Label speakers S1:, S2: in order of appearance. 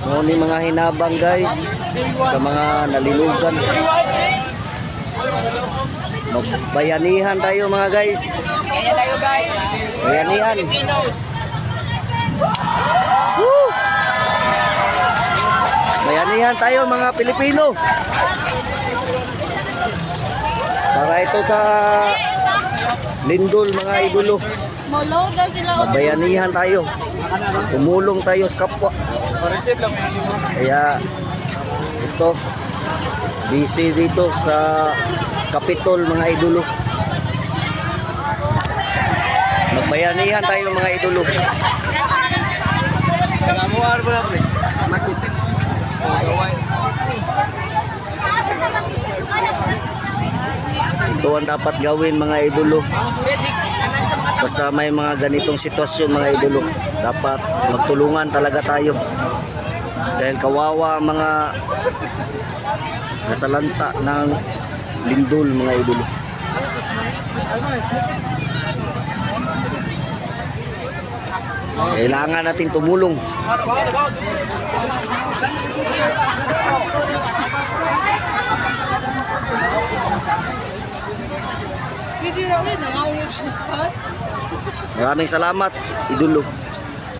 S1: Ni mga hinabang guys sa mga nalilugan. Magbayanihan tayo mga guys.
S2: Kaya tayo guys.
S1: Bayanihan. Woo! Bayanihan tayo mga Pilipino. Para ito sa lindol mga idolo.
S3: Sila.
S1: Bayanihan tayo. Tumulong tayo sa kapwa. Kaya ito busy dito sa Kapitol mga idolo. Magbayanihan tayo mga idolo.
S2: Kamuha mo na. Makisin.
S1: Ito ang dapat gawin mga idolo. Basta may mga ganitong sitwasyon mga idolo, dapat magtulungan talaga tayo. Dahil kawawa ang mga nasalanta ng lindol mga idolo. Kailangan natin tumulong.
S3: Hindi na ulit. Siya sa spot.
S1: Maraming salamat, idolo.